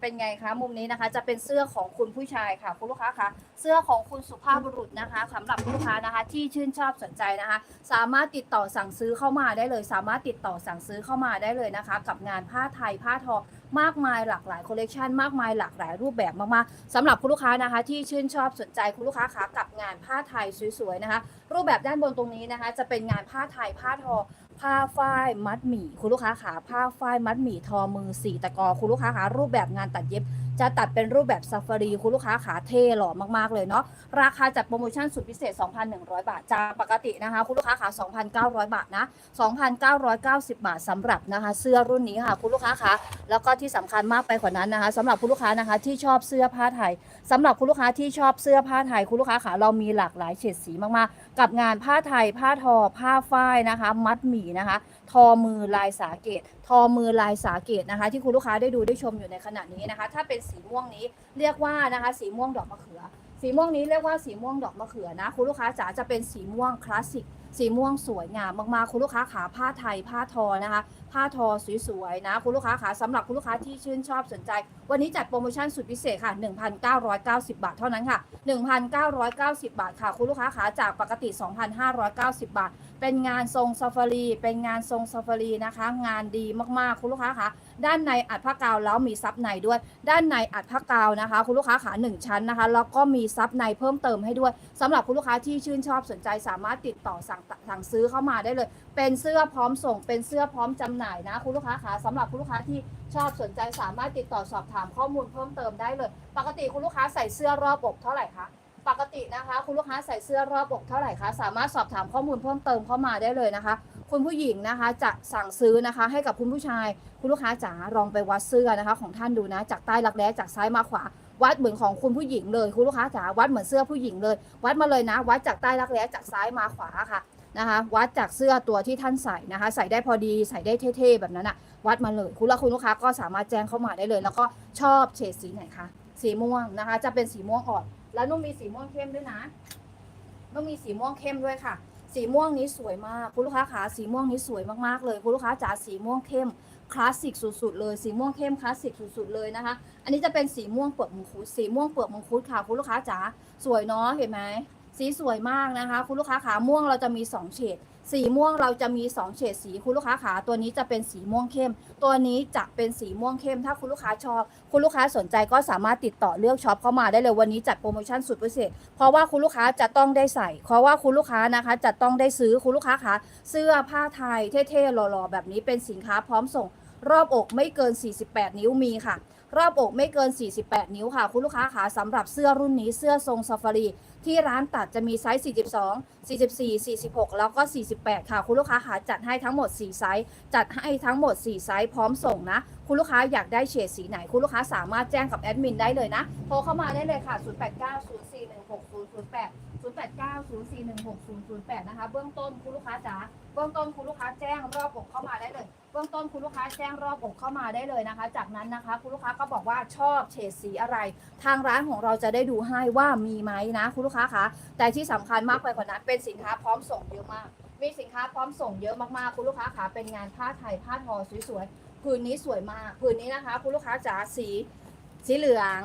เป็นไงคะมุมนี้นะคะจะเป็นเสื้อของคุณผู้ชายค่ะคุณลูกค้าคะเสื้อของคุณสุภาพบุรุษนะคะสำหรับลูกค้านะคะ ที่ชื่นชอบสนใจนะคะ สามารถติดต่อสั่งซื้อเข้ามาได้เลย สามารถติดต่อสั่งซื้อเข้ามาได้เลยนะคะ กับงานผ้าไทยผ้าทอมากมายหลากหลายคอลเลกชันมากมายหลากหลายรูปแบบมากๆสำหรับคุณลูกค้านะคะ ที่ชื่นชอบสนใจคุณลูกค้าคะกับงานผ้าไทยสวยๆนะคะ รูปแบบด้านบนตรงนี้นะคะ จะเป็นงานผ้าไทยผ้าทอ ผ้าฝ้ายมัดหมี่คุณลูกค้าขาผ้าฝ้ายมัดหมี่ทอมือสีตะกอคุณลูกค้าขารูปแบบงานตัดเย็บ จะตัดเป็นรูปแบบซาฟารีคุณลูกค้าขาเท่หล่อมากๆเลยเนาะราคาจัดโปรโมชั่นสุดพิเศษ 2,100 บาทจากปกตินะคะ คุณลูกค้าขา2,900 บาทนะ2,990 บาทสำหรับนะคะ เสื้อรุ่นนี้ค่ะคุณลูกค้าคะแล้วก็ที่สำคัญมากไปกว่านั้นนะคะสำหรับคุณลูกค้านะคะที่ชอบเสื้อผ้าไทยสำหรับคุณลูกค้าที่ชอบเสื้อผ้าไทยคุณลูกค้าขาเรามีหลากหลายเฉดสีมากๆ กับงานผ้าไทย ผ้าทอ ผ้าฝ้ายนะคะ มัดหมี่นะคะ ทอมือลายสาเกต ทอมือลายสาเกตนะคะ ที่คุณลูกค้าได้ดูได้ชมอยู่ในขณะนี้นะคะ ถ้าเป็นสีม่วงนี้เรียกว่านะคะ สีม่วงดอกมะเขือ สีม่วงนี้เรียกว่าสีม่วงดอกมะเขือนะ คุณลูกค้าจ๋าจะเป็นสีม่วงคลาสสิก สีม่วงสวยงามมากๆคุณลูกค้าขาผ้าไทยผ้าทอนะคะ ผ้าทอสวยๆนะคุณลูกค้าขาสำหรับคุณลูกค้าที่ชื่นชอบสนใจ วันนี้จัดโปรโมชั่นสุดพิเศษค่ะ 1,990 บาทเท่านั้นค่ะ 1,990 บาทค่ะคุณลูกค้าขาจากปกติ 2,590 บาท เป็นงานทรงซาฟารีเป็นงานทรงซาฟารีนะคะ งานดีมากๆคุณลูกค้าคะ ด้านในอัดผ้ากาวแล้วมีซับในด้วย ด้านในอัดผ้ากาวนะคะ คุณลูกค้าขาหนึ่งชั้นนะคะ แล้วก็มีซับในเพิ่มเติมให้ด้วยสำหรับคุณลูกค้าที่ชื่นชอบสนใจสามารถติดต่อสั่งสั่งซื้อเข้ามาได้เลย เป็นเสื้อพร้อมส่ง เป็นเสื้อพร้อมจำหน่ายนะ คุณลูกค้าขาสำหรับคุณลูกค้าที่ชอบสนใจสามารถติดต่อสอบถามข้อมูลเพิ่มเติมได้เลย ปกติคุณลูกค้าใส่เสื้อรอบอกเท่าไหร่คะปกตินะคะ คุณลูกค้าใส่เสื้อรอบอกเท่าไหร่คะสามารถสอบถามข้อมูลเพิ่มเติมเข้ามาได้เลยนะคะ คุณผู้หญิงนะคะจะสั่งซื้อนะคะให้กับคุณผู้ชาย คุณลูกค้าจ๋าลองไปวัดเสื้อนะคะ ของท่านดูนะจากใต้รักแร้จากซ้ายมาขวา วัดเหมือนของคุณผู้หญิงเลยคุณลูกค้าจ๋าวัดเหมือนเสื้อผู้หญิงเลย วัดมาเลยนะ วัดจากใต้รักแร้จากซ้ายมาขวาค่ะนะคะ วัดจากเสื้อตัวที่ท่านใส่นะคะ ใส่ได้พอดีใส่ได้เท่ๆแบบนั้นอะวัดมาเลยคุณลูกคุณลูกค้าก็สามารถแจ้งเข้ามาได้เลย แล้วก็ชอบเฉดสีไหนคะสีม่วงนะคะ จะเป็นสีม่วงอ่อนแล้วนุ่มมีสีม่วงเข้มด้วยนะต้องมีสีม่วงเข้มด้วยค่ะ สีม่วงนี้สวยมากคุณลูกค้าขาสีม่วงนี้สวยมากๆเลยคุณลูกค้าจ๋าสีม่วงเข้มคลาสสิกสุดๆเลยสีม่วงเข้มคลาสสิกสุดๆเลยนะคะ อันนี้จะเป็นสีม่วงเปลือกมังคุดสีม่วงเปลือกมังคุดค่ะคุณลูกค้าจ๋าสวยเนาะเห็นไหมสีสวยมากนะคะ คุณลูกค้าขาม่วงเราจะมีสองเฉด สีม่วงเราจะมีสองเฉดสีคุณลูกค้าขาตัวนี้จะเป็นสีม่วงเข้ม ตัวนี้จะเป็นสีม่วงเข้ม ถ้าคุณลูกค้าชอบ คุณลูกค้าสนใจก็สามารถติดต่อเลือกช็อปเข้ามาได้เลยวันนี้จัดโปรโมชั่นสุดพิเศษ เพราะว่าคุณลูกค้าจะต้องได้ใส่ เพราะว่าคุณลูกค้านะคะจะต้องได้ซื้อคุณลูกค้าคะเสื้อผ้าไทยเท่ๆหล่อๆแบบนี้เป็นสินค้าพร้อมส่งรอบอกไม่เกิน 48 นิ้วมีค่ะ รอบอกไม่เกิน 48 นิ้วค่ะ คุณลูกค้าขาสำหรับเสื้อรุ่นนี้เสื้อทรงซาฟารี ที่ร้านตัดจะมีไซส์ 42 44 46 แล้วก็ 48 ค่ะ คุณลูกค้าขาจัดให้ทั้งหมด 4 ไซส์ จัดให้ทั้งหมด 4 ไซส์พร้อมส่งนะ คุณลูกค้าอยากได้เฉดสีไหน คุณลูกค้าสามารถแจ้งกับแอดมินได้เลยนะ โทรเข้ามาได้เลยค่ะ 0890416008 0890416008 นะคะ เบื้องต้นคุณลูกค้าจ๋า เบื้องต้นคุณลูกค้าแจ้งรอบอกเข้ามาได้เลย เบื้องต้นคุณลูกค้าแจ้งรอบอกเข้ามาได้เลยนะคะ จากนั้นนะคะ คุณลูกค้าก็บอกว่าชอบเฉดสีอะไร ทางร้านของเราจะได้ดูให้ว่ามีไหมนะ คุณลูกค้าคะแต่ที่สำคัญมากไปกว่านั้นเป็นสินค้าพร้อมส่งเยอะมาก มีสินค้าพร้อมส่งเยอะมากๆคุณลูกค้าขาเป็นงานผ้าไทยผ้าทอสวยๆผืนนี้สวยมากผืนนี้นะคะ คุณลูกค้าจ๋าสี สีเหลือง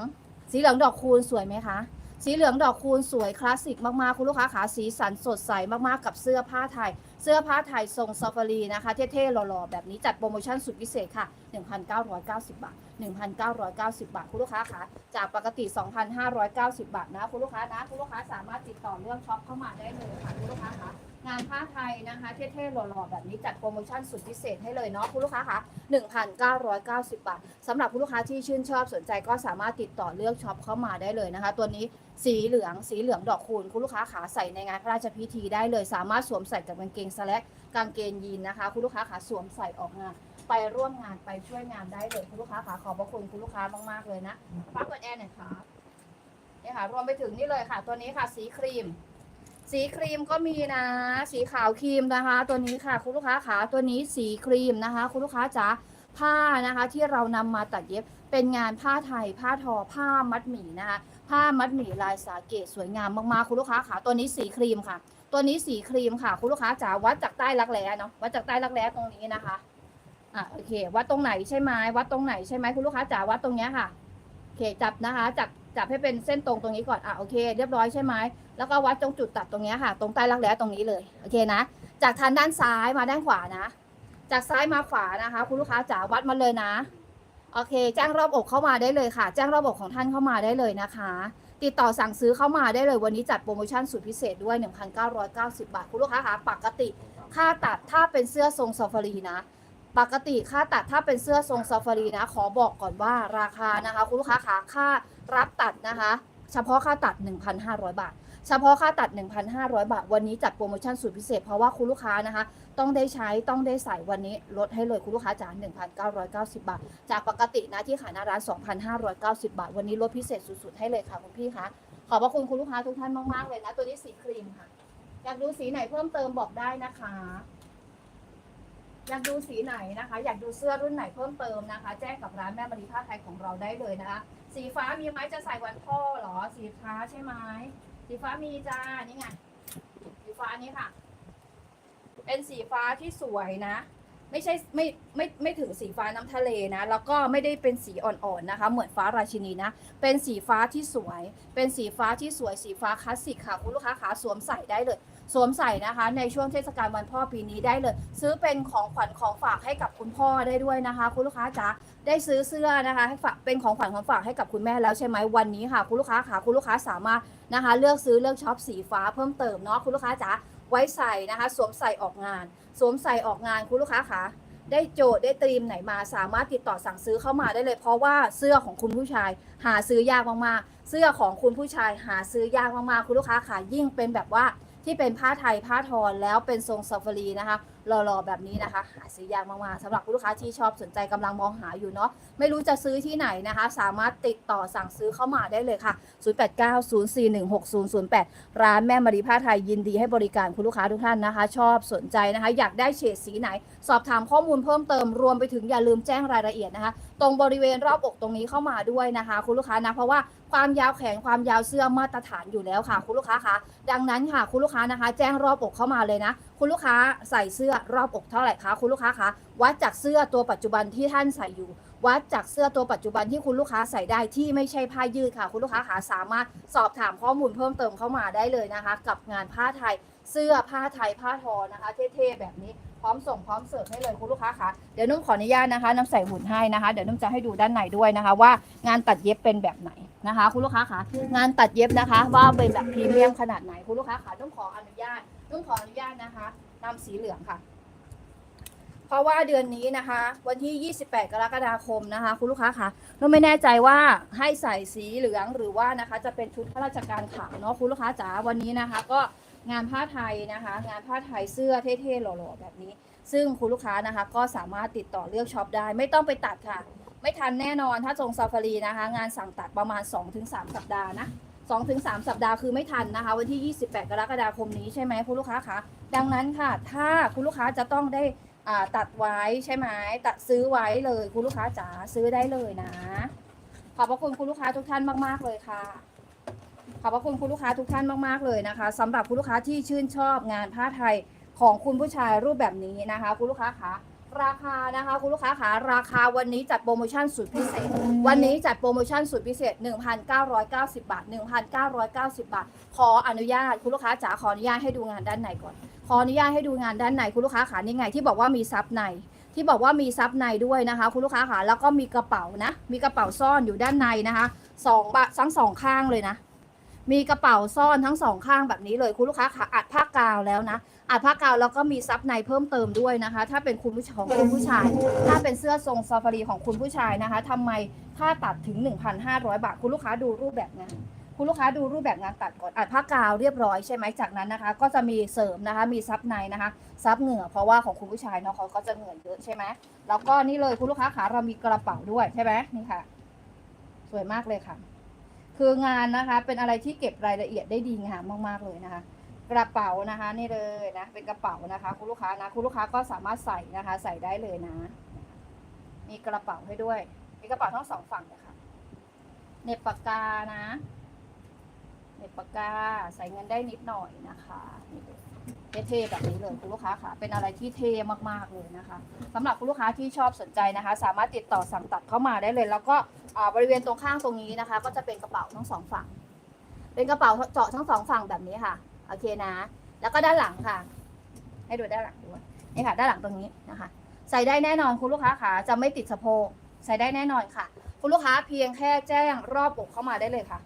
สีเหลืองดอกคูณสวยไหมคะสีเหลืองดอกคูณสวยคลาสสิกมากๆคุณลูกค้าขาสีสันสดใสมากๆกับเสื้อผ้าไทย เสื้อผ้าไทยทรงซาฟารีนะคะ เท่ๆหล่อๆ แบบนี้จัดโปรโมชั่นสุดพิเศษค่ะ 1,990 บาท 1,990 บาท คุณลูกค้าคะจากปกติ 2,590 บาทนะ คุณลูกค้านะ คุณลูกค้าสามารถติดต่อเรื่องช็อปเข้ามาได้เลยค่ะ คุณลูกค้าคะ งานผ้าไทยนะคะเท่ๆหล่อๆ แบบนี้จัดโปรโมชั่นสุดพิเศษให้เลยเนาะคุณลูกค้าคะ1,990 บาทสำหรับคุณลูกค้าที่ชื่นชอบสนใจก็สามารถติดต่อเลือกช็อปเข้ามาได้เลยนะคะ ตัวนี้สีเหลืองสีเหลืองดอกคูณคุณลูกค้าขาใส่ในงานพระราชพิธีได้เลย สามารถสวมใส่กับกางเกงสแลกกางเกงยีนนะคะ คุณลูกค้าขาสวมใส่ออกงานไปร่วมงานไปช่วยงานได้เลยคุณลูกค้าขาขอบพระคุณคุณลูกค้ามากๆเลยนะฟ้าเปิดแอร์หน่อยค่ะนี่ค่ะรวมไปถึงนี่เลยค่ะ ตัวนี้ค่ะสีครีม สีครีมก็มีนะ สีขาวครีมนะคะ ตัวนี้ค่ะคุณลูกค้าขาตัวนี้สีครีมนะคะ คุณลูกค้าจ๋าผ้านะคะที่เรานำมาตัดเย็บเป็นงานผ้าไทย ผ้าทอ ผ้ามัดหมี่นะคะ ผ้ามัดหมี่ลายสาเกตสวยงามมากๆคุณลูกค้าขาตัวนี้สีครีมค่ะ ตัวนี้สีครีมค่ะ คุณลูกค้าจ๋าวัดจากใต้รักแร้เนาะวัดจากใต้รักแร้ตรงนี้นะคะอะโอเค วัดตรงไหนใช่ไหมวัดตรงไหนใช่ไหมคุณลูกค้าจ๋าวัดตรงเนี้ยค่ะโอเคจับนะคะจับจับให้เป็นเส้นตรงตรงนี้ก่อนอะโอเค เรียบร้อยใช่ไหม แล้วก็วัดตรงจุดตัดตรงนี้ค่ะ ตรงใต้รักแร้ตรงนี้เลยโอเคนะ จากทางด้านซ้ายมาด้านขวานะ จากซ้ายมาขวานะคะ คุณลูกค้าจ๋าวัดมาเลยนะโอเค แจ้งรอบอกเข้ามาได้เลยค่ะ แจ้งรอบอกของท่านเข้ามาได้เลยนะคะ ติดต่อสั่งซื้อเข้ามาได้เลยวันนี้จัดโปรโมชั่นสุดพิเศษด้วย 1,990 บาท คุณลูกค้าคะปกติ ค่าตัดถ้าเป็นเสื้อทรงซาฟารีนะปกติค่าตัดถ้าเป็นเสื้อทรงซาฟารีนะ ขอบอกก่อนว่าราคานะคะ คุณลูกค้าคะค่ารับตัดนะคะ เฉพาะค่าตัด 1,500 บาท เฉพาะค่าตัด 1,500 บาท วันนี้จัดโปรโมชั่นสุดพิเศษ เพราะว่าคุณลูกค้านะคะ ต้องได้ใช้ต้องได้ใส่วันนี้ลดให้เลยคุณลูกค้าจ๋า1,990 บาท จากปกตินะที่ขายหน้าร้าน 2,590 บาท วันนี้ลดพิเศษสุดๆให้เลยค่ะคุณพี่คะขอบพระคุณคุณลูกค้าทุกท่านมากๆเลยนะ ตัวนี้สีครีมค่ะ อยากดูสีไหนเพิ่มเติมบอกได้นะคะ อยากดูสีไหนนะคะ อยากดูเสื้อรุ่นไหนเพิ่มเติมนะคะ แจ้งกับร้านแม่บริผ้าไทยของเราได้เลยนะคะ สีฟ้ามีไหมจะใส่วันพ่อหรอ สีฟ้าใช่ไหม สีฟ้ามีจ้า นี่ไง สีฟ้านี้ค่ะ เป็นสีฟ้าที่สวยนะ ไม่ใช่ไม่ไม่ไม่ถึงสีฟ้าน้ำทะเลนะ แล้วก็ไม่ได้เป็นสีอ่อนๆนะคะ เหมือนฟ้าราชินีนะ เป็นสีฟ้าที่สวย เป็นสีฟ้าที่สวย สีฟ้าคลาสสิกค่ะ คุณลูกค้าขาสวมใส่ได้เลย สวมใส่นะคะ ในช่วงเทศกาลวันพ่อปีนี้ได้เลย ซื้อเป็นของขวัญของฝากให้กับคุณพ่อได้ด้วยนะคะ คุณลูกค้าจ๋าได้ซื้อเสื้อนะคะให้ฝากเป็นของขวัญของฝากให้กับคุณแม่แล้วใช่ไหมวันนี้ค่ะ คุณลูกค้าขาคุณลูกค้าสามารถนะคะ เลือกซื้อเลือกช็อปสีฟ้าเพิ่มเติมเนาะคุณลูกค้าจ๋าไว้ใส่นะคะ สวมใส่ออกงาน สวมใส่ออกงานคุณลูกค้าขาได้โจทย์ได้ตรีมไหนมาสามารถติดต่อสั่งซื้อเข้ามาได้เลย เพราะว่าเสื้อของคุณผู้ชาย หาซื้อยากมากๆ เสื้อของคุณผู้ชายหาซื้อยากมากๆ คุณลูกค้าขายิ่งเป็นแบบว่า ที่เป็นผ้าไทยผ้าทอแล้วเป็นทรงซาฟารีนะคะหล่อๆแบบนี้นะคะ หาซื้อยากมากๆสำหรับคุณลูกค้าที่ชอบสนใจกำลังมองหาอยู่เนาะไม่รู้จะซื้อที่ไหนนะคะ สามารถติดต่อสั่งซื้อเข้ามาได้เลยค่ะ 0890416008 ร้านแม่มารีผ้าไทยยินดีให้บริการคุณลูกค้าทุกท่านนะคะ ชอบสนใจนะคะ อยากได้เฉดสีไหน สอบถามข้อมูลเพิ่มเติมรวมไปถึงอย่าลืมแจ้งรายละเอียดนะคะตรงบริเวณรอบอกตรงนี้เข้ามาด้วยนะคะ คุณลูกค้านะเพราะว่าความยาวแขนความยาวเสื้อมาตรฐานอยู่แล้วค่ะ คุณลูกค้าคะดังนั้นค่ะ คุณลูกค้านะคะ แจ้งรอบอกเข้ามาเลยนะ คุณลูกค้าใส่เสื้อรอบอกเท่าไหร่คะคุณลูกค้าคะวัดจากเสื้อตัวปัจจุบันที่ท่านใส่อยู่ วัดจากเสื้อตัวปัจจุบันที่คุณลูกค้าใส่ได้ที่ไม่ใช่ผ้ายืดค่ะ คุณลูกค้าคะสามารถสอบถามข้อมูลเพิ่มเติมเข้ามาได้เลยนะคะ กับงานผ้าไทย เสื้อผ้าไทยผ้าทอนะคะเท่ๆแบบนี้พร้อมส่งพร้อมเสิร์ฟให้เลยคุณลูกค้าคะเดี๋ยวนุ่มขออนุญาตนะคะนำใส่หุ่นให้นะคะ เดี๋ยวนุ่มจะให้ดูด้านในด้วยนะคะ ว่างานตัดเย็บเป็นแบบไหนนะคะ คุณลูกค้าคะงานตัดเย็บนะคะ ว่าเป็นแบบพรีเมียมขนาดไหนคุณลูกค้าคะต้องขออนุญาตต้องขออนุญาตนะคะนำสีเหลืองค่ะเพราะว่าเดือนนี้นะคะ วันที่ 28 กรกฎาคมนะคะ คุณลูกค้าคะเราไม่แน่ใจว่าให้ใส่สีเหลืองหรือว่านะคะ จะเป็นชุดข้าราชการขาวเนาะคุณลูกค้าจ๋าวันนี้นะคะ ก็ งานผ้าไทยนะคะ งานผ้าไทยเสื้อเท่ๆหล่อๆแบบนี้ ซึ่งคุณลูกค้านะคะ ก็สามารถติดต่อเลือกช็อปได้ ไม่ต้องไปตัดค่ะ ไม่ทันแน่นอนถ้าทรงซาฟารีนะคะ งานสั่งตัดประมาณ 2-3 สัปดาห์นะ2-3 สัปดาห์คือไม่ทันนะคะ วันที่ 28 กรกฎาคมนี้ใช่ไหมคุณลูกค้าคะดังนั้นค่ะ ถ้าคุณลูกค้าจะต้องได้อ่าตัดไว้ใช่ไหมตัดซื้อไว้เลยคุณลูกค้าจ๋าซื้อได้เลยนะ ขอบพระคุณคุณลูกค้าทุกท่านมาก ๆ เลยค่ะ อบพระคุณคุณลูกค้าทุกท่านมากๆเลยนะคะสำหรับคุณลูกค้าที่ชื่นชอบงานผ้าไทยของคุณผู้ชายรูปแบบนี้นะคะ คุณลูกค้าคะราคานะคะคุณลูกค้าคะราคาวันนี้จัดโปรโมชั่นสุดพิเศษ วันนี้จัดโปรโมชั่นสุดพิเศษ 1,990 บาท 1,990 บาท ขออนุญาตคุณลูกค้าจ๋าขออนุญาตให้ดูงานด้านในก่อน ขออนุญาตให้ดูงานด้านในคุณลูกค้าขานี่ไงที่บอกว่ามีซับในที่บอกว่ามีซับในด้วยนะคะ คุณลูกค้าขาแล้วก็มีกระเป๋านะ มีกระเป๋าซ่อนอยู่ด้านในนะคะสองบะทั้งสองข้างเลยนะ มีกระเป๋าซ่อนทั้งสองข้างแบบนี้เลยคุณลูกค้าขาอัดผ้ากาวแล้วนะอัดผ้ากาวแล้วก็มีซับในเพิ่มเติมด้วยนะคะ ถ้าเป็นคุณผู้ชายของคุณผู้ชาย ถ้าเป็นเสื้อทรงซาฟารีของคุณผู้ชายนะคะทำไมค่าตัดถึง 1,500 บาท คุณลูกค้าดูรูปแบบงานคุณลูกค้าดูรูปแบบงานตัดก่อนอัดผ้ากาวเรียบร้อยใช่ไหมจากนั้นนะคะ ก็จะมีเสริมนะคะ มีซับในนะคะซับเหงื่อเพราะว่าของคุณผู้ชายเนาะเขาก็จะเหงื่อเยอะใช่ไหมแล้วก็นี่เลยคุณลูกค้าขาเรามีกระเป๋าด้วยใช่ไหมนี่ค่ะ สวยมากเลยค่ะ คืองานนะคะเป็นอะไรที่เก็บรายละเอียดได้ดีงามมากๆเลยนะคะ กระเป๋านะคะนี่เลยนะเป็นกระเป๋านะคะ คุณลูกค้านะคุณลูกค้าก็สามารถใส่นะคะ ใส่ได้เลยนะ มีกระเป๋าให้ด้วย มีกระเป๋าทั้งสองฝั่งเลยค่ะเน็บปากกานะเน็บปากกาใส่เงินได้นิดหน่อยนะคะนี่ เท่ๆแบบนี้เลยคุณลูกค้าค่ะ เป็นอะไรที่เท่มากๆเลยนะคะสำหรับคุณลูกค้าที่ชอบสนใจนะคะ สามารถติดต่อสั่งตัดเข้ามาได้เลย แล้วก็บริเวณตรงข้างตรงนี้นะคะ ก็จะเป็นกระเป๋าทั้งสองฝั่ง เป็นกระเป๋าเจาะทั้งสองฝั่งแบบนี้ค่ะ โอเคนะ แล้วก็ด้านหลังค่ะ ให้ดูด้านหลังด้วยนี่ค่ะ ด้านหลังตรงนี้นะคะ ใส่ได้แน่นอนคุณลูกค้าค่ะ จะไม่ติดสะโพก ใส่ได้แน่นอนค่ะ คุณลูกค้าเพียงแค่แจ้งรอบอกเข้ามาได้เลยค่ะ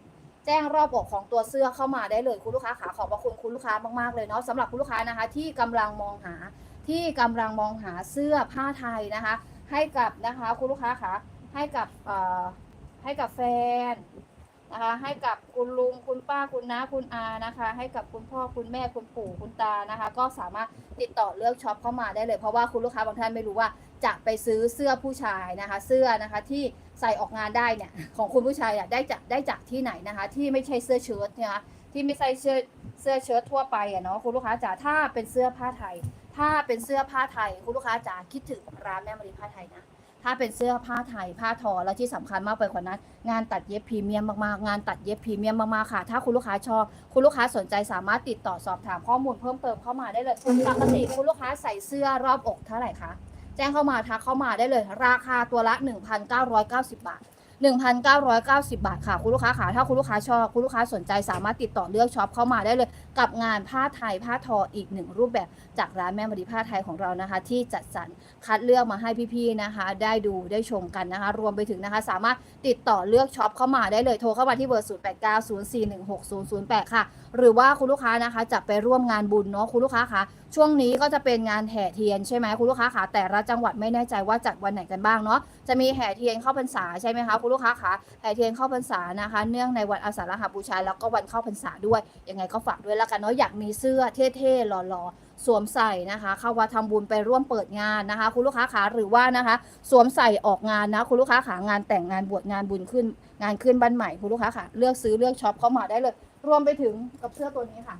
จ้งรอบอกของตัวเสื้อเข้ามาได้เลยคุณลูกค้าขาขอบพระคุณคุณลูกค้ามากๆเลยเนาะสำหรับคุณลูกค้านะคะ ที่กำลังมองหาที่กำลังมองหาเสื้อผ้าไทยนะคะ ให้กับนะคะคุณลูกค้าคะให้กับให้กับแฟนนะคะให้กับคุณลุงคุณป้าคุณน้าคุณอานะคะ ให้กับคุณพ่อคุณแม่คุณปู่คุณตานะคะ ก็สามารถติดต่อเลือกช็อปเข้ามาได้เลยเพราะว่าคุณลูกค้าบางท่านไม่รู้ว่า จะไปซื้อเสื้อผู้ชายนะคะ เสื้อนะคะที่ใส่ออกงานได้เนี่ยของคุณผู้ชายอะได้จากได้จากที่ไหนนะคะ ที่ไม่ใช่เสื้อเชิ้ตนะคะที่ไม่ใช่เสื้อเสื้อเชิ้ตทั่วไปอะเนาะคุณลูกค้าจ๋าถ้าเป็นเสื้อผ้าไทย ถ้าเป็นเสื้อผ้าไทย คุณลูกค้าจ๋าคิดถึงร้านแม่มารีผ้าไทยนะถ้าเป็นเสื้อผ้าไทยผ้าทอแล้วที่สำคัญมากไปกว่านั้น งานตัดเย็บพรีเมียมมากๆงานตัดเย็บพรีเมียมมากๆค่ะ ถ้าคุณลูกค้าชอบคุณลูกค้าสนใจสามารถติดต่อสอบถามข้อมูลเพิ่มเติมเข้ามาได้เลยปกติคุณลูกค้าใส่เสื้อรอบอกเท่าไหร่คะ จ้งเข้ามาทักเข้ามาได้เลย ราคาตัวละ 1,990 บาท 1,990 บาทค่ะ คุณลูกค้าค่ะถ้าคุณลูกค้าชอบคุณลูกค้าสนใจสามารถติดต่อเลือกช็อปเข้ามาได้เลย กับงานผ้าไทยผ้าทออีกหนึ่งรูปแบบจากร้านแม่มารีผ้าไทยของเรานะคะ ที่จัดสรรคัดเลือกมาให้พี่ๆนะคะ ได้ดูได้ชมกันนะคะ รวมไปถึงนะคะ สามารถติดต่อเลือกช็อปเข้ามาได้เลยโทรเข้ามาที่เบอร์ 0890416008 ค่ะหรือว่าคุณลูกค้านะคะจะไปร่วมงานบุญเนาะคุณลูกค้าคะช่วงนี้ก็จะเป็นงานแห่เทียนใช่ไหมคุณลูกค้าคะแต่ละจังหวัดไม่แน่ใจว่าจัดวันไหนกันบ้างเนาะจะมีแห่เทียนเข้าพรรษาใช่ไหมคะคุณลูกค้าคะแห่เทียนเข้าพรรษานะคะ เนื่องในวันอาสาฬหบูชาแล้วก็วันเข้าพรรษาด้วยยังไงก็ฝากด้วยแล้วกันเนาะอยากมีเสื้อเท่ๆหล่อๆสวมใส่นะคะเข้าวัดทำบุญไปร่วมเปิดงานนะคะ คุณลูกค้าขาหรือว่านะคะ สวมใส่ออกงานนะ คุณลูกค้าขางานแต่งงานบวชงานบุญขึ้น งานขึ้นบ้านใหม่คุณลูกค้าค่ะ เลือกซื้อเลือกช็อปเข้ามาได้เลย รวมไปถึงกับเสื้อตัวนี้ค่ะ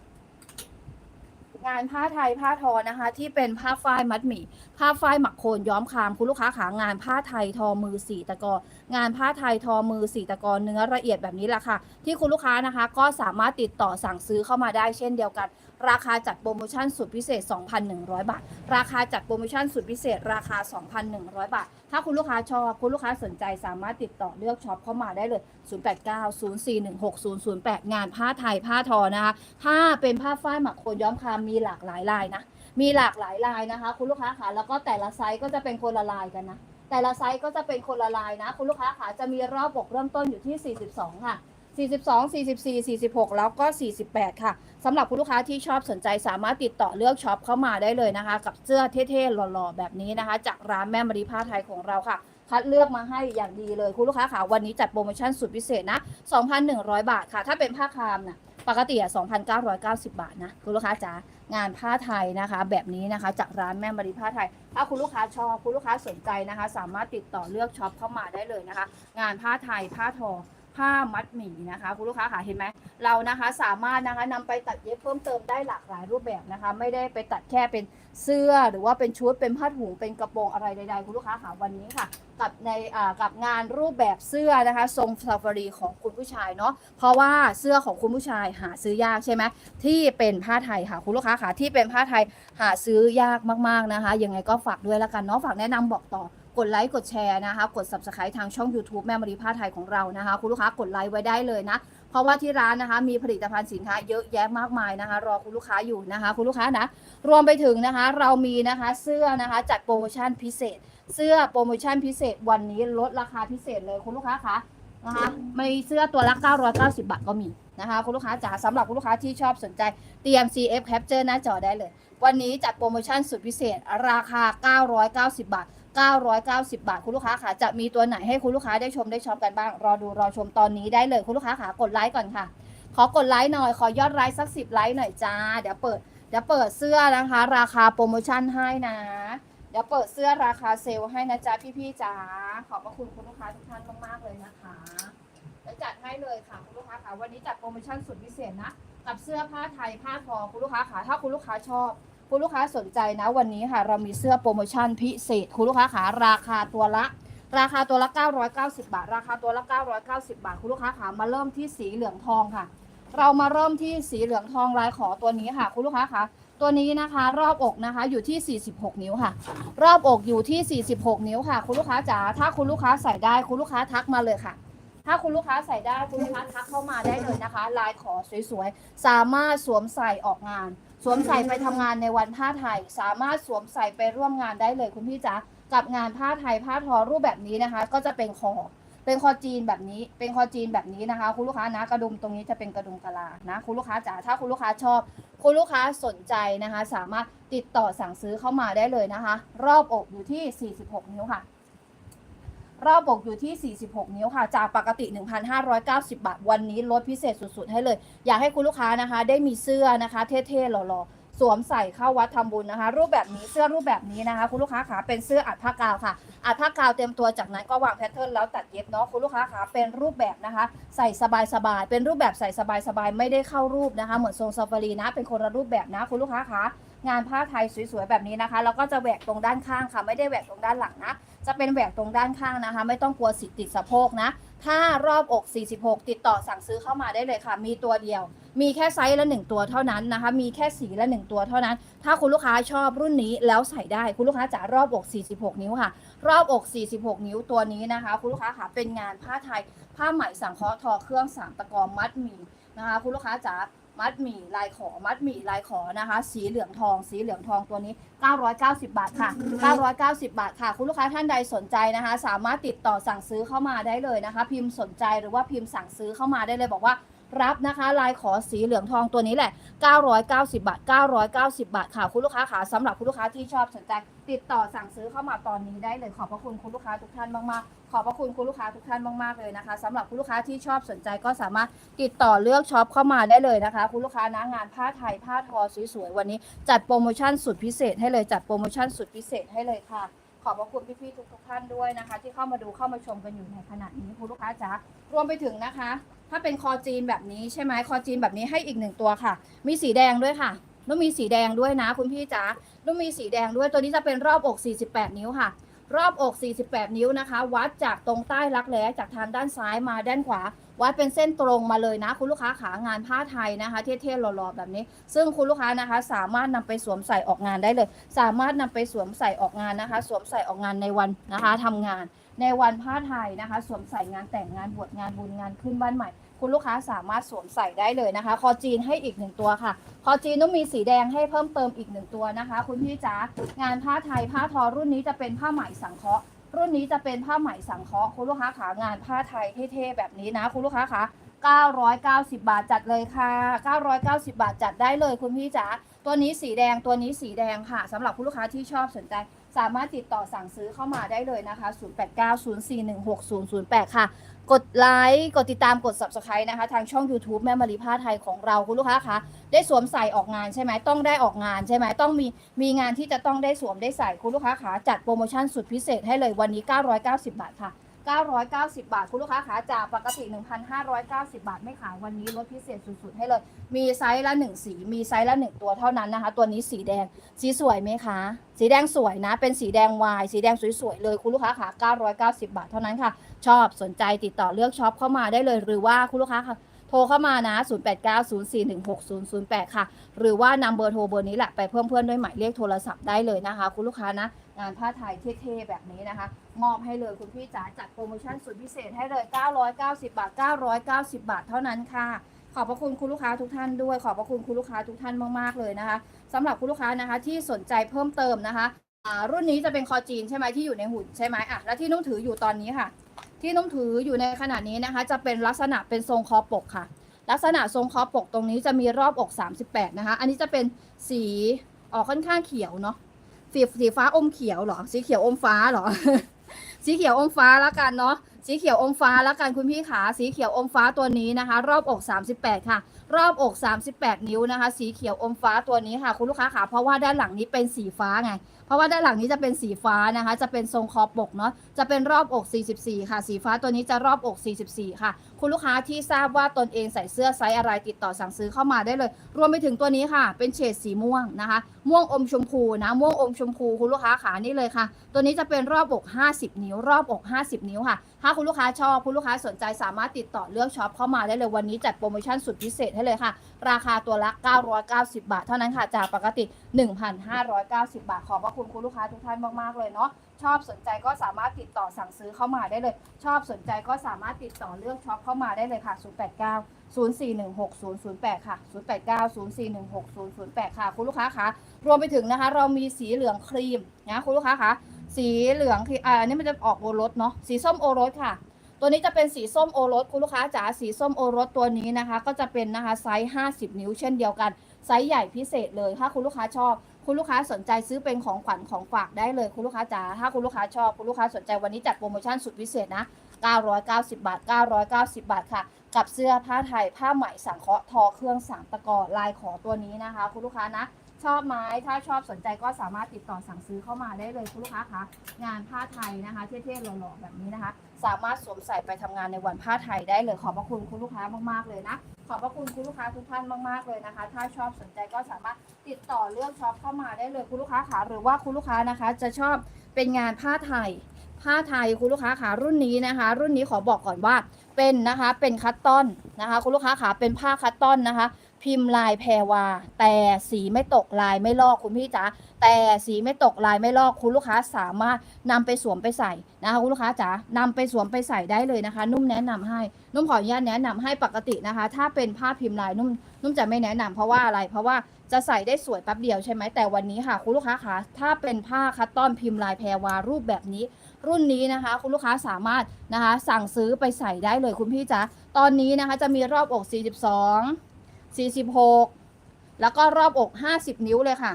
งานผ้าไทยผ้าทอนะคะ ที่เป็นผ้าฝ้ายมัดหมี่ผ้าฝ้ายหมักโคนย้อมคามคุณลูกค้าขางานผ้าไทยทอมือสีตะกองานผ้าไทยทอมือสีตะกอเนื้อละเอียดแบบนี้แหละค่ะ ที่คุณลูกค้านะคะ ก็สามารถติดต่อสั่งซื้อเข้ามาได้เช่นเดียวกัน ราคาจัดโปรโมชั่นสุดพิเศษ 2,100 บาท ราคาจัดโปรโมชั่นสุดพิเศษ ราคา 2,100 บาท ถ้าคุณลูกค้าชอบ คุณลูกค้าสนใจสามารถติดต่อเลือกช็อปเข้ามาได้เลย 0890416008 งานผ้าไทยผ้าทอนะคะ ถ้าเป็นผ้าฝ้ายหมักโคนย้อมคามมีหลากหลายลายนะ มีหลากหลายลายนะคะ คุณลูกค้าค่ะ แล้วก็แต่ละไซส์ก็จะเป็นคนละลายกันนะ แต่ละไซส์ก็จะเป็นคนละลายนะ คุณลูกค้าค่ะ จะมีรอบอกเริ่มต้นอยู่ที่ 42 ค่ะ 42 44 46 แล้วก็ 48 ค่ะสำหรับคุณลูกค้าที่ชอบสนใจสามารถติดต่อเลือกช็อปเข้ามาได้เลยนะคะ กับเสื้อเท่ๆหล่อๆ แบบนี้นะคะ จากร้านแม่มารีผ้าไทยของเราค่ะ คัดเลือกมาให้อย่างดีเลยคุณลูกค้าค่ะวันนี้จัดโปรโมชั่นสุดพิเศษนะ 2,100 บาทค่ะ ถ้าเป็นผ้าคามนะปกติอะ2,990 บาทนะคุณลูกค้าจ๋างานผ้าไทยนะคะ แบบนี้นะคะ จากร้านแม่มารีผ้าไทย ถ้าคุณลูกค้าชอบคุณลูกค้าสนใจนะคะ สามารถติดต่อเลือกช็อปเข้ามาได้เลยนะคะ งานผ้าไทยผ้าทอ ผ้ามัดหมี่นะคะคุณลูกค้าค่ะเห็นไหมเรานะคะสามารถนะคะนำไปตัดเย็บเพิ่มเติมได้หลากหลายรูปแบบนะคะ ไม่ได้ไปตัดแค่เป็นเสื้อหรือว่าเป็นชุดเป็นผ้าถุงเป็นกระโปรงอะไรใดๆคุณลูกค้าค่ะวันนี้ค่ะ กับในอ่ากับงานรูปแบบเสื้อนะคะ ทรงซาฟารีของคุณผู้ชายเนาะเพราะว่าเสื้อของคุณผู้ชายหาซื้อยากใช่ไหมที่เป็นผ้าไทยค่ะคุณลูกค้าค่ะที่เป็นผ้าไทยหาซื้อยากมากๆนะคะยังไงก็ฝากด้วยละกันเนาะฝากแนะนำบอกต่อ กดไลค์กดแชร์นะคะ กด subscribe ทางช่อง YouTube แม่มารีผ้าไทยของเรานะคะ คุณลูกค้ากดไลค์ไว้ได้เลยนะ เพราะว่าที่ร้านนะคะ มีผลิตภัณฑ์สินค้าเยอะแยะมากมายนะคะ รอคุณลูกค้าอยู่นะคะ คุณลูกค้านะ รวมไปถึงนะคะเรามีนะคะเสื้อนะคะจัดโปรโมชั่นพิเศษ เสื้อโปรโมชั่นพิเศษวันนี้ลดราคาพิเศษเลยคุณลูกค้าคะนะคะมีเสื้อตัวละ 990 บาทก็มีนะคะ คุณลูกค้าจ๋าสำหรับคุณลูกค้าที่ชอบสนใจเตรียม CF Capture หน้าจอได้เลย วันนี้จัดโปรโมชั่นสุดพิเศษราคา 990 บาท 990 บาทคุณลูกค้าค่ะจะมีตัวไหนให้คุณลูกค้าได้ชมได้ช็อปกันบ้าง รอดูรอชมตอนนี้ได้เลยคุณลูกค้าค่ะกดไลค์ก่อนค่ะ ขอกดไลค์หน่อย ขอยอดไลค์สัก10ไลค์หน่อยจ้า เดี๋ยวเปิดเดี๋ยวเปิดเสื้อนะคะ ราคาโปรโมชั่นให้นะ เดี๋ยวเปิดเสื้อราคาเซลให้นะจ๊ะพี่ๆจ๋าขอบพระคุณคุณลูกค้าทุกท่านมากๆเลยนะคะเดี๋ยวจัดให้เลยค่ะคุณลูกค้าค่ะวันนี้จัดโปรโมชั่นสุดพิเศษนะ กับเสื้อผ้าไทยผ้าทอคุณลูกค้าค่ะถ้าคุณลูกค้าชอบ คุณลูกค้าสนใจนะวันนี้ค่ะ เรามีเสื้อโปรโมชั่นพิเศษ คุณลูกค้าขาราคาตัวละ ราคาตัวละ 990 บาท ราคาตัวละ 990 บาท คุณลูกค้าขามาเริ่มที่สีเหลืองทองค่ะ เรามาเริ่มที่สีเหลืองทองลายขอตัวนี้ค่ะ คุณลูกค้าคะตัวนี้นะคะ รอบอกนะคะอยู่ที่ 46 นิ้วค่ะ รอบอกอยู่ที่ 46 นิ้วค่ะ คุณลูกค้าจ๋าถ้าคุณลูกค้าใส่ได้ คุณลูกค้าทักมาเลยค่ะ ถ้าคุณลูกค้าใส่ได้คุณลูกค้าทักเข้ามาได้เลยนะคะ ลายขอสวยๆสามารถสวมใส่ออกงาน สวมใส่ไปทำงานในวันผ้าไทย สามารถสวมใส่ไปร่วมงานได้เลยคุณพี่จ๋ากับงานผ้าไทยผ้าทอรูปแบบนี้นะคะ ก็จะเป็นคอเป็นคอจีนแบบนี้ เป็นคอจีนแบบนี้นะคะ คุณลูกค้านะกระดุมตรงนี้จะเป็นกระดุมกะลานะคุณลูกค้าจ๋าถ้าคุณลูกค้าชอบ คุณลูกค้าสนใจนะคะ สามารถติดต่อสั่งซื้อเข้ามาได้เลยนะคะ รอบอกอยู่ที่ 46 นิ้วค่ะ รอบอกอยู่ที่ 46 นิ้วค่ะ จากปกติ 1,590 บาท วันนี้ลดพิเศษสุดๆ ให้เลย อยากให้คุณลูกค้านะคะ ได้มีเสื้อนะคะ เท่ๆ หล่อๆ สวมใส่เข้าวัดทำบุญนะคะ รูปแบบนี้เสื้อรูปแบบนี้นะคะ คุณลูกค้าขาเป็นเสื้ออัดผ้ากาวค่ะ อัดผ้ากาวเต็มตัวจากนั้นก็วางแพทเทิร์นแล้วตัดเย็บเนาะคุณลูกค้าขาเป็นรูปแบบนะคะ ใส่สบายๆเป็นรูปแบบใส่สบายๆไม่ได้เข้ารูปนะคะ เหมือนทรงซาฟารีนะ เป็นคนละรูปแบบนะคุณลูกค้าขา งานผ้าไทยสวยๆแบบนี้นะคะแล้วก็จะแหวกตรงด้านข้างค่ะ ไม่ได้แหวกตรงด้านหลังนะจะเป็นแหวกตรงด้านข้างนะคะ ไม่ต้องกลัวสิติดสะโพกนะถ้ารอบอก 46 ติดต่อสั่งซื้อเข้ามาได้เลยค่ะ มีตัวเดียว มีแค่ไซส์ละ 1 ตัวเท่านั้นนะคะ มีแค่สีละ 1 ตัวเท่านั้น ถ้าคุณลูกค้าชอบรุ่นนี้แล้วใส่ได้ คุณลูกค้าจ๋ารอบอก 46 นิ้วค่ะ รอบอก 46 นิ้วตัวนี้นะคะ คุณลูกค้าค่ะ เป็นงานผ้าไทย ผ้าไหมสังเคราะห์ทอเครื่องสามตะกอมัดหมี่นะคะ คุณลูกค้าจ๋า มัดหมี่ลายขอมัดหมี่ลายขอนะคะ สีเหลืองทอง สีเหลืองทองตัวนี้ 990 บาทค่ะ 990 บาทค่ะ คุณลูกค้าท่านใดสนใจนะคะ สามารถติดต่อสั่งซื้อเข้ามาได้เลยนะคะ พิมพ์สนใจหรือว่าพิมพ์สั่งซื้อเข้ามาได้เลยบอกว่า รับนะคะลายขอสีเหลืองทองตัวนี้แหละ 990 บาท 990 บาทค่ะคุณลูกค้าขาสำหรับคุณลูกค้าที่ชอบสนใจติดต่อสั่งซื้อเข้ามาตอนนี้ได้เลยขอบพระคุณคุณลูกค้าทุกท่านมากๆขอบพระคุณคุณลูกค้าทุกท่านมากๆเลยนะคะสำหรับคุณลูกค้าที่ชอบสนใจก็สามารถติดต่อเลือกช็อปเข้ามาได้เลยนะคะ คุณลูกค้านะงานผ้าไทยผ้าทอสวยๆวันนี้ จัดโปรโมชั่นสุดพิเศษให้เลยจัดโปรโมชั่นสุดพิเศษให้เลยค่ะขอบพระคุณพี่ๆทุกๆท่านด้วยนะคะ ที่เข้ามาดูเข้ามาชมกันอยู่ในขณะนี้คุณลูกค้าจ๋ารวมไปถึงนะคะ ถ้าเป็นคอจีนแบบนี้ใช่ไหมคอจีนแบบนี้ให้อีกหนึ่งตัวค่ะ มีสีแดงด้วยค่ะแล้วมีสีแดงด้วยนะ คุณพี่จ๋าแล้วมีสีแดงด้วยตัวนี้จะเป็นรอบอก 48 นิ้วค่ะ รอบอก 48 นิ้วนะคะ วัดจากตรงใต้รักแร้จากทางด้านซ้ายมาด้านขวา วัดเป็นเส้นตรงมาเลยนะ คุณลูกค้าขางานผ้าไทยนะคะเท่ๆหล่อๆแบบนี้ ซึ่งคุณลูกค้านะคะ สามารถนำไปสวมใส่ออกงานได้เลย สามารถนำไปสวมใส่ออกงานนะคะ สวมใส่ออกงานในวันนะคะทำงาน ในวันผ้าไทยนะคะ สวมใส่งานแต่งงานบวชงานบุญงานขึ้นบ้านใหม่ คุณลูกค้าสามารถสวมใส่ได้เลยนะคะ คอจีนให้อีกหนึ่งตัวค่ะ คอจีนต้องมีสีแดงให้เพิ่มเติมอีกหนึ่งตัวนะคะ คุณพี่จ๋างานผ้าไทยผ้าทอรุ่นนี้จะเป็นผ้าไหมสังเคราะห์รุ่นนี้จะเป็นผ้าไหมสังเคราะห์คุณลูกค้าขางานผ้าไทยเท่ๆแบบนี้นะ คุณลูกค้าขา990 บาทจัดเลยค่ะ 990 บาทจัดได้เลยคุณพี่จ๋าตัวนี้สีแดงตัวนี้สีแดงค่ะสำหรับคุณลูกค้าที่ชอบสนใจ สามารถติดต่อสั่งซื้อเข้ามาได้เลยนะคะ 0890416008 ค่ะ กดไลค์ กดติดตาม กด subscribe นะคะ ทางช่อง YouTube แม่มารีผ้าไทยของเราคุณลูกค้าคะ ได้สวมใส่ออกงานใช่ไหม ต้องได้ออกงานใช่ไหม ต้องมี มีงานที่จะต้องได้สวมได้ใส่คุณลูกค้าขาจัดโปรโมชั่นสุดพิเศษให้เลยวันนี้ 990 บาทค่ะ 990 บาท คุณลูกค้าขาจากปกติ 1,590 บาท ไม่ขายวันนี้ลดพิเศษสุดๆ ให้เลย มีไซส์ละ 1 สี มีไซส์ละ 1 ตัวเท่านั้นนะคะ ตัวนี้สีแดง สีสวยไหมคะ สีแดงสวยนะ เป็นสีแดงวาย สีแดงสวยๆ เลย คุณลูกค้าขา990 บาทเท่านั้นค่ะ ชอบ สนใจติดต่อเลือกช็อปเข้ามาได้เลย หรือว่าคุณลูกค้าค่ะโทรเข้ามานะ 0890416008 ค่ะ หรือว่านำเบอร์โทรเบอร์นี้แหละ ไปเพิ่มเพื่อนด้วยหมายเลขโทรศัพท์ได้เลยนะคะ คุณลูกค้านะ งานผ้าไทยเท่ๆแบบนี้นะคะ มอบให้เลยคุณพี่จ๋าจัดโปรโมชั่นสุดพิเศษให้เลย 990 บาท 990 บาทเท่านั้นค่ะ ขอบพระคุณคุณลูกค้าทุกท่านด้วย ขอบพระคุณคุณลูกค้าทุกท่านมากๆเลยนะคะสำหรับคุณลูกค้านะคะที่สนใจเพิ่มเติมนะคะอ่ารุ่นนี้จะเป็นคอจีนใช่ไหมที่อยู่ในหุ่นใช่ไหมอะแล้วที่นุ่มถืออยู่ตอนนี้ค่ะ ที่นุ่มถืออยู่ในขณะนี้นะคะ จะเป็นลักษณะเป็นทรงคอปกค่ะ ลักษณะทรงคอปกตรงนี้จะมีรอบอก 38 นะคะ อันนี้จะเป็นสีออกค่อนข้างเขียวเนาะ สีสีฟ้าอมเขียวเหรอ สีเขียวอมฟ้าเหรอ สีเขียวอมฟ้าแล้วกันเนาะสีเขียวอมฟ้าแล้วกันคุณพี่ขาสีเขียวอมฟ้าตัวนี้นะคะ รอบอก 38 ค่ะ รอบอก 38 นิ้วนะคะ สีเขียวอมฟ้าตัวนี้ค่ะ คุณลูกค้าขาเพราะว่าด้านหลังนี้เป็นสีฟ้าไง เพราะว่าด้านหลังนี้จะเป็นสีฟ้านะคะ จะเป็นทรงคอปกเนาะจะเป็นรอบอก 44 ค่ะ สีฟ้าตัวนี้จะรอบอก 44 ค่ะ คุณลูกค้าที่ทราบว่าตนเองใส่เสื้อไซส์อะไรติดต่อสั่งซื้อเข้ามาได้เลย รวมไปถึงตัวนี้ค่ะ เป็นเฉดสีม่วงนะคะ ม่วงอมชมพูนะม่วงอมชมพูคุณลูกค้าขานี่เลยค่ะ ตัวนี้จะเป็นรอบอก 50 นิ้ว รอบอก 50 นิ้วค่ะถ้าคุณลูกค้าชอบคุณลูกค้าสนใจสามารถติดต่อเลือกช็อปเข้ามาได้เลยวันนี้จัดโปรโมชั่นสุดพิเศษให้เลยค่ะ ราคาตัวละ 990 บาท เท่านั้นค่ะจากปกติ 1,590 บาท ขอบพระคุณคุณลูกค้าทุกท่านมากๆเลยเนาะชอบสนใจก็สามารถติดต่อสั่งซื้อเข้ามาได้เลย ชอบสนใจก็สามารถติดต่อเลือกช็อปเข้ามาได้เลยค่ะ 089 0416 008 ค่ะ 089 0416 008 ค่ะ คุณลูกค้าคะรวมไปถึงนะคะ เรามีสีเหลืองครีมนะคุณลูกค้าคะ สีเหลืองคืออ่าอันนี้มันจะออกโอรสเนาะสีส้มโอรสค่ะ ตัวนี้จะเป็นสีส้มโอรสคุณลูกค้าจ๋าสีส้มโอรสตัวนี้นะคะ ก็จะเป็นนะคะไซส์ 50 นิ้วเช่นเดียวกันไซส์ใหญ่พิเศษเลยถ้าคุณลูกค้าชอบ คุณลูกค้าสนใจซื้อเป็นของขวัญของฝากได้เลยคุณลูกค้าจ๋าถ้าคุณลูกค้าชอบคุณลูกค้าสนใจวันนี้จัดโปรโมชั่นสุดพิเศษนะ 990 บาท 990 บาทค่ะ กับเสื้อผ้าไทยผ้าไหมสังเคราะห์ทอเครื่องสามตะกอลายขอตัวนี้นะคะ คุณลูกค้านะ ชอบไหมถ้าชอบสนใจก็สามารถติดต่อสั่งซื้อเข้ามาได้เลยคุณลูกค้าคะงานผ้าไทยนะคะเท่ๆหล่อๆแบบนี้นะคะ สามารถสวมใส่ไปทำงานในวันผ้าไทยได้เลยขอบพระคุณคุณลูกค้ามากๆเลยนะขอบพระคุณคุณลูกค้าทุกท่านมากๆเลยนะคะ ถ้าชอบสนใจก็สามารถติดต่อเลือกช็อปเข้ามาได้เลยคุณลูกค้าขาหรือว่าคุณลูกค้านะคะ จะชอบเป็นงานผ้าไทย ผ้าไทยคุณลูกค้าขารุ่นนี้นะคะ รุ่นนี้ขอบอกก่อนว่าเป็นนะคะเป็นคัตตอนนะคะ คุณลูกค้าขาเป็นผ้าคัตตอนนะคะ พิมพ์ลายแพรวา แต่สีไม่ตกลายไม่ลอกคุณพี่จ๋าแต่สีไม่ตกลายไม่ลอกคุณลูกค้าสามารถนำไปสวมไปใส่นะคะคุณลูกค้าจ๋านำไปสวมไปใส่ได้เลยนะคะ นุ่มแนะนำให้ นุ่มขออนุญาตแนะนำให้ปกตินะคะ ถ้าเป็นผ้าพิมพ์ลายนุ่มนุ่มจะไม่แนะนำเพราะว่าอะไรเพราะว่าจะใส่ได้สวยแป๊บเดียวใช่ไหมแต่วันนี้ค่ะ คุณลูกค้าคะถ้าเป็นผ้าคัตตอนพิมพ์ลายแพรวารูปแบบนี้ รุ่นนี้นะคะ คุณลูกค้าสามารถนะคะ สั่งซื้อไปใส่ได้เลยคุณพี่จ๋าตอนนี้นะคะจะมีรอบอก 42 46 แล้วก็รอบอก 50 นิ้วเลยค่ะ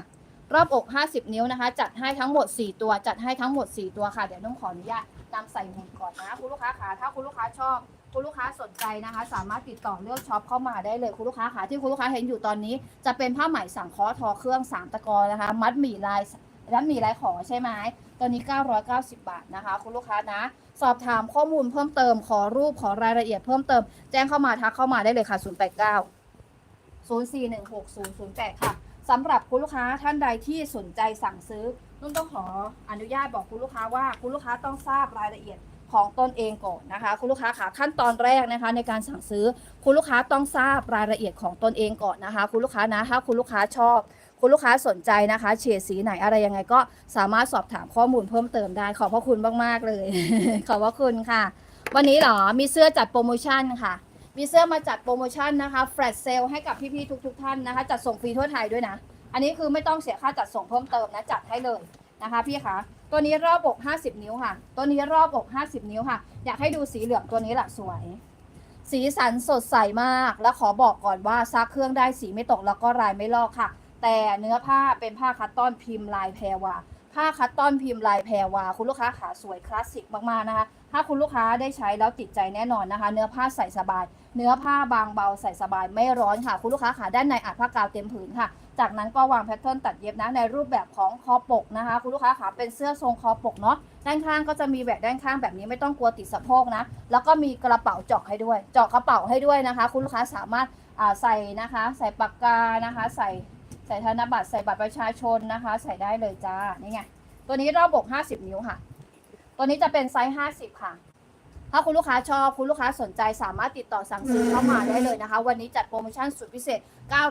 รอบอก 50 นิ้วนะคะ จัดให้ทั้งหมด 4 ตัว จัดให้ทั้งหมด 4 ตัวค่ะ เดี๋ยวต้องขออนุญาตนำใส่หมวกก่อนนะคุณลูกค้าขาถ้าคุณลูกค้าชอบ คุณลูกค้าสนใจนะคะ สามารถติดต่อเลือกช็อปเข้ามาได้เลยคุณลูกค้าขาที่คุณลูกค้าเห็นอยู่ตอนนี้ จะเป็นผ้าไหมสังเคราะห์ทอเครื่อง 3 ตะกอนะคะ มัดหมี่ลายมัดหมี่ลายขอใช่ไหมตัวนี้ 990 บาทนะคะ คุณลูกค้านะ สอบถามข้อมูลเพิ่มเติม ขอรูป ขอรายละเอียดเพิ่มเติม แจ้งเข้ามาทักเข้ามาได้เลยค่ะ 089 04160008 ค่ะสำหรับคุณลูกค้าท่านใดที่สนใจสั่งซื้อนุ่นต้องขออนุญาตบอกคุณลูกค้าว่าคุณลูกค้าต้องทราบรายละเอียดของตนเองก่อนนะคะ คุณลูกค้าค่ะขั้นตอนแรกนะคะ ในการสั่งซื้อ คุณลูกค้าต้องทราบรายละเอียดของตนเองก่อนนะคะ คุณลูกค้านะถ้าคุณลูกค้าชอบ คุณลูกค้าสนใจนะคะเฉดสีไหนอะไรยังไงก็สามารถสอบถามข้อมูลเพิ่มเติมได้ขอบพระคุณมากๆเลย ขอบพระคุณค่ะ วันนี้หรอมีเสื้อจัดโปรโมชั่นค่ะ มีเสื้อมาจัดโปรโมชั่นนะคะแฟลชเซลให้กับพี่ๆทุกๆท่านนะคะ จัดส่งฟรีทั่วไทยด้วยนะ อันนี้คือไม่ต้องเสียค่าจัดส่งเพิ่มเติมนะ จัดให้เลยนะคะพี่คะตัวนี้รอบอก 50 นิ้วค่ะ ตัวนี้รอบอก 50 นิ้วค่ะ อยากให้ดูสีเหลืองตัวนี้แหละสวย สีสันสดใสมาก แล้วขอบอกก่อนว่าซักเครื่องได้สีไม่ตกแล้วก็ลายไม่ลอกค่ะ แต่เนื้อผ้าเป็นผ้าคัตตอนพิมพ์ลายแพรวาผ้าคัตตอนพิมพ์ลายแพรวา คุณลูกค้าขาสวยคลาสสิกมากๆนะคะ ถ้าคุณลูกค้าได้ใช้แล้วติดใจแน่นอนนะคะ เนื้อผ้าใส่สบาย เนื้อผ้าบางเบาใส่สบายไม่ร้อนค่ะ คุณลูกค้าขาด้านในอัดผ้ากาวเต็มผืนค่ะ จากนั้นก็วางแพทเทิร์นตัดเย็บนะในรูปแบบของคอปกนะคะ คุณลูกค้าขาเป็นเสื้อทรงคอปกเนาะด้านข้างก็จะมีแหวกด้านข้างแบบนี้ไม่ต้องกลัวติดสะโพกนะ แล้วก็มีกระเป๋าเจาะให้ด้วย เจาะกระเป๋าให้ด้วยนะคะ คุณลูกค้าสามารถใส่นะคะ ใส่ปากกานะคะ ใส่ใส่ธนบัตรใส่บัตรประชาชนนะคะ ใส่ได้เลยจ้านี่ไงตัวนี้รอบอก50 นิ้วค่ะ ตัวนี้จะเป็นไซส์ 50 ค่ะ ถ้าคุณลูกค้าชอบคุณลูกค้าสนใจสามารถติดต่อสั่งซื้อเข้ามาได้เลยนะคะ วันนี้จัดโปรโมชั่นสุดพิเศษ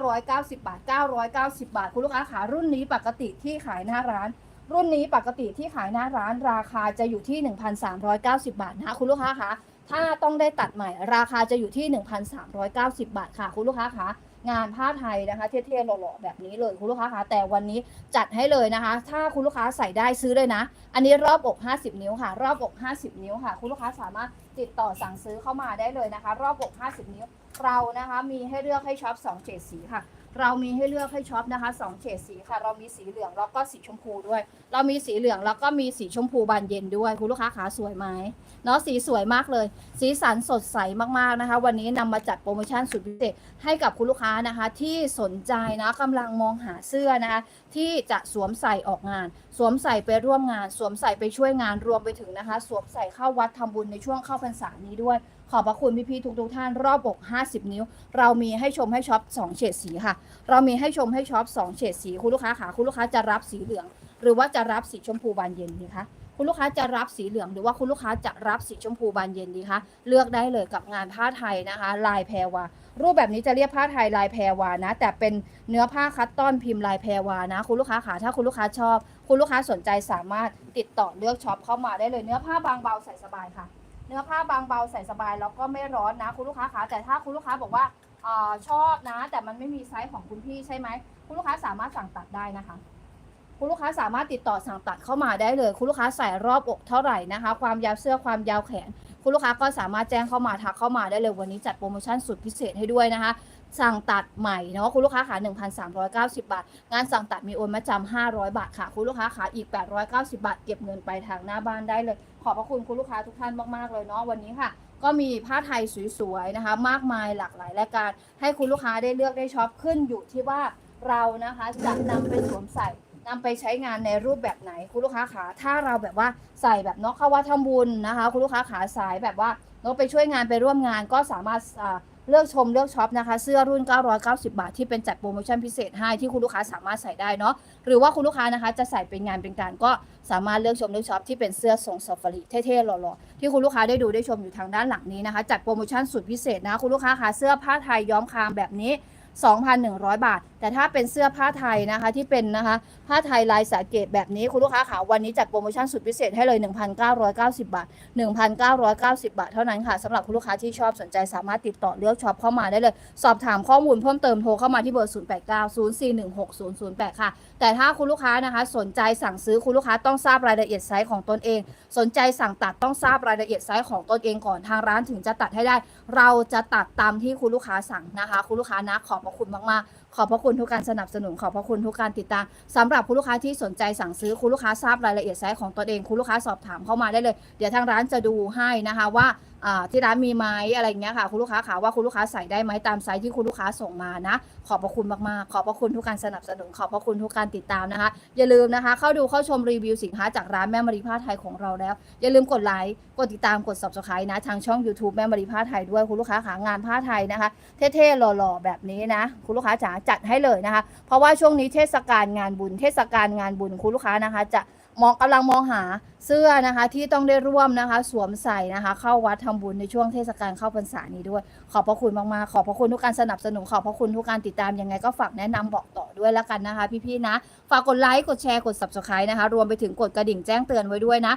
990 บาท 990 บาท คุณลูกค้าขารุ่นนี้ปกติที่ขายหน้าร้าน รุ่นนี้ปกติที่ขายหน้าร้านราคาจะอยู่ที่ 1,390 บาทนะคะคุณลูกค้าคะถ้าต้องได้ตัดใหม่ ราคาจะอยู่ที่ 1,390 บาทค่ะ คุณลูกค้าคะ งานผ้าไทยนะคะ เท่ๆหล่อๆแบบนี้เลยคุณลูกค้าคะแต่วันนี้จัดให้เลยนะคะ ถ้าคุณลูกค้าใส่ได้ซื้อเลยนะ อันนี้รอบอก 50 นิ้วค่ะ รอบอก 50 นิ้วค่ะ คุณลูกค้าสามารถติดต่อสั่งซื้อเข้ามาได้เลยนะคะ รอบอก 50 นิ้วเรานะคะ มีให้เลือกให้ช็อป2เฉดสีค่ะ เรามีให้เลือกให้ช็อปนะคะสองเฉดสีค่ะ เรามีสีเหลืองแล้วก็สีชมพูด้วย เรามีสีเหลืองแล้วก็มีสีชมพูบานเย็นด้วย คุณลูกค้าขาสวยไหมเนาะสีสวยมากเลย สีสันสดใสมากๆนะคะ วันนี้นำมาจัดโปรโมชั่นสุดพิเศษให้กับคุณลูกค้านะคะ ที่สนใจนะกำลังมองหาเสื้อนะคะที่จะสวมใส่ออกงาน สวมใส่ไปร่วมงาน สวมใส่ไปช่วยงานรวมไปถึงนะคะ สวมใส่เข้าวัดทำบุญในช่วงเข้าพรรษานี้ด้วย ขอบพระคุณพี่ๆทุกๆท่านรอบอก 50 นิ้ว เรามีให้ชมให้ช็อป2เฉดสีค่ะ เรามีให้ชมให้ช็อป2เฉดสีคุณลูกค้าค่ะคุณลูกค้าจะรับสีเหลือง หรือว่าจะรับสีชมพูบานเย็นดีคะคุณลูกค้าจะรับสีเหลืองหรือว่าคุณลูกค้าจะรับสีชมพูบานเย็นดีคะเลือกได้เลยกับงานผ้าไทยนะคะ ลายแพรวารูปแบบนี้จะเรียกผ้าไทยลายแพรวานะ แต่เป็นเนื้อผ้าคัตตอนพิมพ์ลายแพรวานะ คุณลูกค้าค่ะถ้าคุณลูกค้าชอบ คุณลูกค้าสนใจสามารถติดต่อเลือกช็อปเข้ามาได้เลยเนื้อผ้าบางเบาใส่สบายค่ะ เนื้อผ้าบางเบาใส่สบายแล้วก็ไม่ร้อนนะ คุณลูกค้าคะแต่ถ้าคุณลูกค้าบอกว่าออชอบนะ แต่มันไม่มีไซส์ของคุณพี่ใช่ไหมคุณลูกค้าสามารถสั่งตัดได้นะคะ คุณลูกค้าสามารถติดต่อสั่งตัดเข้ามาได้เลย คุณลูกค้าใส่รอบอกเท่าไหร่นะคะ ความยาวเสื้อความยาวแขน คุณลูกค้าก็สามารถแจ้งเข้ามาทักเข้ามาได้เลยวันนี้จัดโปรโมชั่นสุดพิเศษให้ด้วยนะคะ สั่งตัดใหม่เนาะคุณลูกค้าขา1,390 บาท งานสั่งตัดมีโอนมาจำ500 บาทค่ะ คุณลูกค้าขาอีก 890 บาท เก็บเงินไปทางหน้าบ้านได้เลย ขอบพระคุณคุณลูกค้าทุกท่านมากๆเลยเนาะวันนี้ค่ะ ก็มีผ้าไทยสวยๆนะคะ มากมายหลากหลายรายการให้คุณลูกค้าได้เลือกได้ช็อปขึ้นอยู่ที่ว่าเรานะคะจะนำไปสวมใส่นำไปใช้งานในรูปแบบไหนคุณลูกค้าขาถ้าเราแบบว่าใส่แบบเนาะเข้าวัดทำบุญนะคะ คุณลูกค้าขาสายแบบว่าเนาะไปช่วยงานไปร่วมงานก็สามารถอ่า เลือกชมเลือกช็อปนะคะ เสื้อรุ่น 990 บาท ที่เป็นจัดโปรโมชั่นพิเศษให้ที่คุณลูกค้าสามารถใส่ได้เนาะหรือว่าคุณลูกค้านะคะจะใส่เป็นงานเป็นการก็สามารถเลือกชมเลือกช็อปที่เป็นเสื้อทรงซอฟารีเท่ๆหล่อๆที่คุณลูกค้าได้ดูได้ชมอยู่ทางด้านหลังนี้นะคะ จัดโปรโมชั่นสุดพิเศษนะคุณลูกค้าคะเสื้อผ้าไทยย้อมคามแบบนี้ 2,100 บาท แต่ถ้าเป็นเสื้อผ้าไทยนะคะที่เป็นนะคะผ้าไทยลายสาเกตแบบนี้คุณลูกค้าขาวันนี้จัดโปรโมชั่นสุดพิเศษให้เลย 1,990 บาท 1,990 บาท เท่านั้นค่ะสำหรับคุณลูกค้าที่ชอบสนใจสามารถติดต่อเลือกช็อปเข้ามาได้เลย สอบถามข้อมูลเพิ่มเติมโทรเข้ามาที่เบอร์ 0890416008 ค่ะ แต่ถ้าคุณลูกค้านะคะสนใจสั่งซื้อคุณลูกค้าต้องทราบรายละเอียดไซส์ของตนเอง สนใจสั่งตัดต้องทราบรายละเอียดไซส์ของตนเองก่อนทางร้านถึงจะตัดให้ได้ เราจะตัดตามที่คุณลูกค้าสั่งนะคะ คุณลูกค้านะขอบพระคุณมากๆ ขอบพระคุณทุกการสนับสนุน ขอบพระคุณทุกการติดตามสำหรับคุณลูกค้าที่สนใจสั่งซื้อคุณลูกค้าทราบรายละเอียดไซส์ของตัวเองคุณลูกค้าสอบถามเข้ามาได้เลย เดี๋ยวทางร้านจะดูให้นะคะว่า ที่ร้านมีไหมอะไรอย่างเงี้ยค่ะ คุณลูกค้าค่ะว่าคุณลูกค้าใส่ได้ไหมตามไซส์ที่คุณลูกค้าส่งมานะ ขอบพระคุณมากๆ ขอบพระคุณทุกการสนับสนุน ขอบพระคุณทุกการติดตามนะคะ อย่าลืมนะคะ เข้าดูเข้าชมรีวิวสินค้าจากร้านแม่มารีผ้าไทยของเราแล้ว อย่าลืมกดไลค์กดติดตามกด subscribe นะทางช่อง YouTube แม่มารีผ้าไทยด้วยคุณลูกค้าขางานผ้าไทยนะคะเท่ๆหล่อๆแบบนี้นะ คุณลูกค้าจ๋าจัดให้เลยนะคะ เพราะว่าช่วงนี้เทศกาลงานบุญ เทศกาลงานบุญคุณลูกค้านะคะจะ มองกำลังมองหาเสื้อนะคะที่ต้องได้ร่วมนะคะ สวมใส่นะคะ เข้าวัดทำบุญในช่วงเทศกาลเข้าพรรษานี้ด้วย ขอบพระคุณมากๆขอบพระคุณทุกการสนับสนุนขอบพระคุณทุกการติดตามยังไงก็ฝากแนะนำบอกต่อด้วยแล้วกันนะคะ พี่ๆนะ ฝากกดไลค์กดแชร์กด subscribe นะคะ รวมไปถึงกดกระดิ่งแจ้งเตือนไว้ด้วยนะ